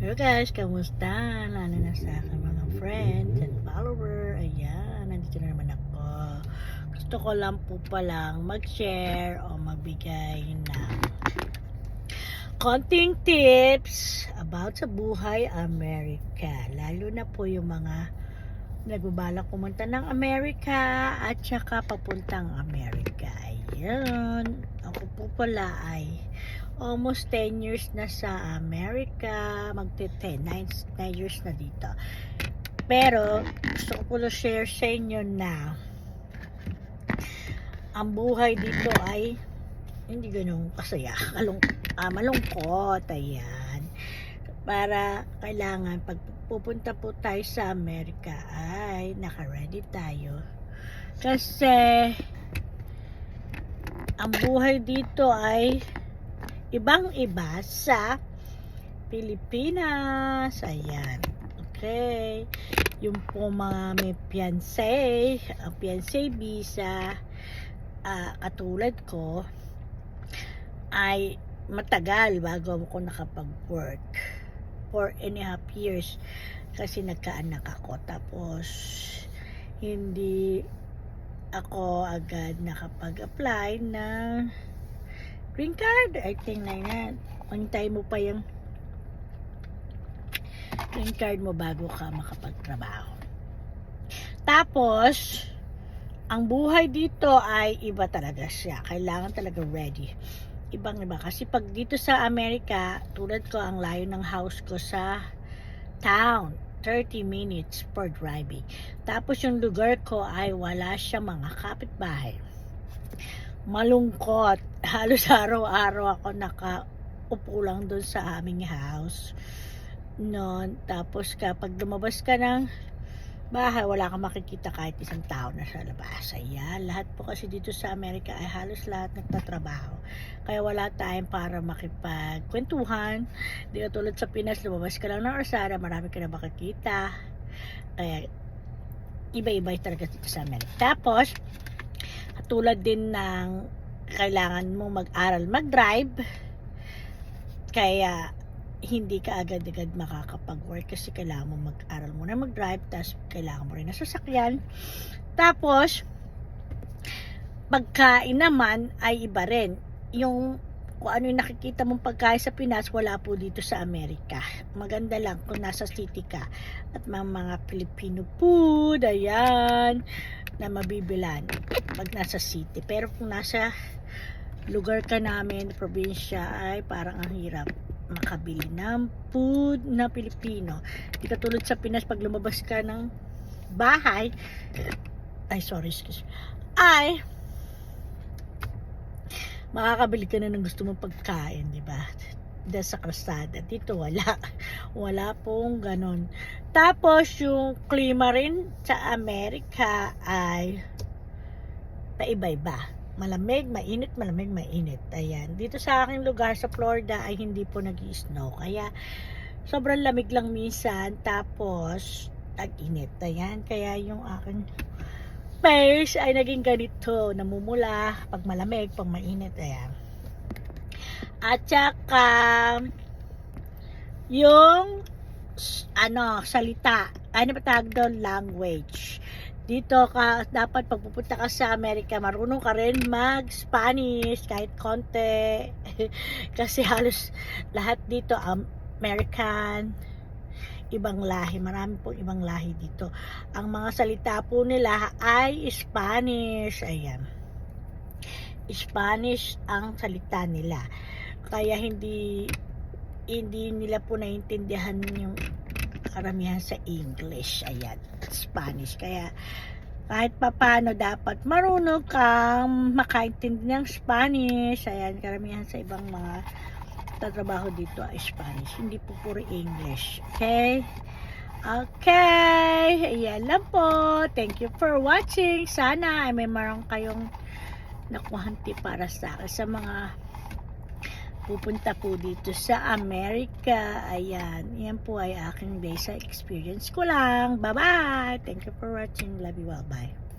Hello guys, kamusta? Lalo na sa aking mga friends and follower. Ayan, nandito na naman ako. Gusto ko lang po palang mag-share o magbigay ng konting tips about sa buhay Amerika. Lalo na po yung mga nagbabalak pumunta ng Amerika at saka papuntang Amerika. Ayan. Ako po pala ay almost 10 years na sa Amerika. Magte 10, 9, 9 years na dito. Pero, gusto ko po share sa inyo na ang buhay dito ay hindi ganun kasaya. Kalung, ah, malungkot. Ayan. Para kailangan pag pupunta po tayo sa Amerika ay naka-ready tayo. Kasi ang buhay dito ay ibang-iba sa Pilipinas. Ayan. Okay. Yung po mga may fiancé, ang fiancé visa, ah, katulad ko, ay matagal bago ako nakapag-work. Four and a half years kasi nagkaanak ako. Tapos, hindi ako agad nakapag-apply ng green card. I think na yan. Antay mo pa yung green card mo bago ka makapagtrabaho. Tapos, ang buhay dito ay iba talaga siya. Kailangan talaga ready. Ibang iba. Kasi pag dito sa Amerika, tulad ko ang layo ng house ko sa town. 30 minutes for driving. Tapos yung lugar ko ay wala siya mga kapitbahay. Malungkot. Halos araw-araw ako nakaupo lang doon sa aming house. Noon. Tapos kapag lumabas ka ng bahay, wala kang makikita kahit isang tao na sa labas. Ayan, lahat po kasi dito sa Amerika ay halos lahat nagtatrabaho. Kaya wala tayong para makipagkwentuhan. Di tulad sa Pinas, lumabas ka lang ng Orsara, marami ka na makikita. Kaya iba-iba talaga dito sa Amerika. Tapos, tulad din ng kailangan mo mag-aral mag-drive. Kaya hindi ka agad-agad makakapag-work kasi kailangan mo mag-aral muna mag-drive tapos kailangan mo rin na sasakyan tapos pagkain naman ay iba rin yung kung ano yung nakikita mong pagkain sa Pinas wala po dito sa Amerika maganda lang kung nasa city ka at mga, mga Filipino food ayan na mabibilan pag nasa city pero kung nasa lugar ka namin probinsya ay parang ang hirap makabili ng food na Pilipino. Di katulad sa Pinas, pag lumabas ka ng bahay, ay sorry, excuse ay makakabili ka na ng gusto mong pagkain, di ba? Dahil sa krasada. Dito wala. Wala pong ganon. Tapos yung klima rin sa Amerika ay paiba-iba malamig, mainit, malamig, mainit. Ayan. Dito sa aking lugar sa Florida ay hindi po nag snow Kaya sobrang lamig lang minsan. Tapos tag-init. Ayan. Kaya yung aking face ay naging ganito. Namumula pag malamig, pag mainit. Ayan. At saka yung ano, salita. Ano ba tawag doon? Language dito ka, dapat pagpupunta ka sa Amerika, marunong ka rin mag-Spanish, kahit konti. Kasi halos lahat dito, American, ibang lahi. Marami pong ibang lahi dito. Ang mga salita po nila ay Spanish. Ayan. Spanish ang salita nila. Kaya hindi hindi nila po naintindihan yung karamihan sa English, ayan, Spanish. Kaya, kahit papano dapat marunong kang makaintindi ng Spanish. Ayan, karamihan sa ibang mga tatrabaho dito ay Spanish. Hindi po puro English. Okay? Okay. Ayan lang po. Thank you for watching. Sana ay may marang kayong nakuhan tip para sa sa mga pupunta po dito sa Amerika. Ayan, yan po ay aking basic experience ko lang. Bye-bye! Thank you for watching. Love you all. Bye.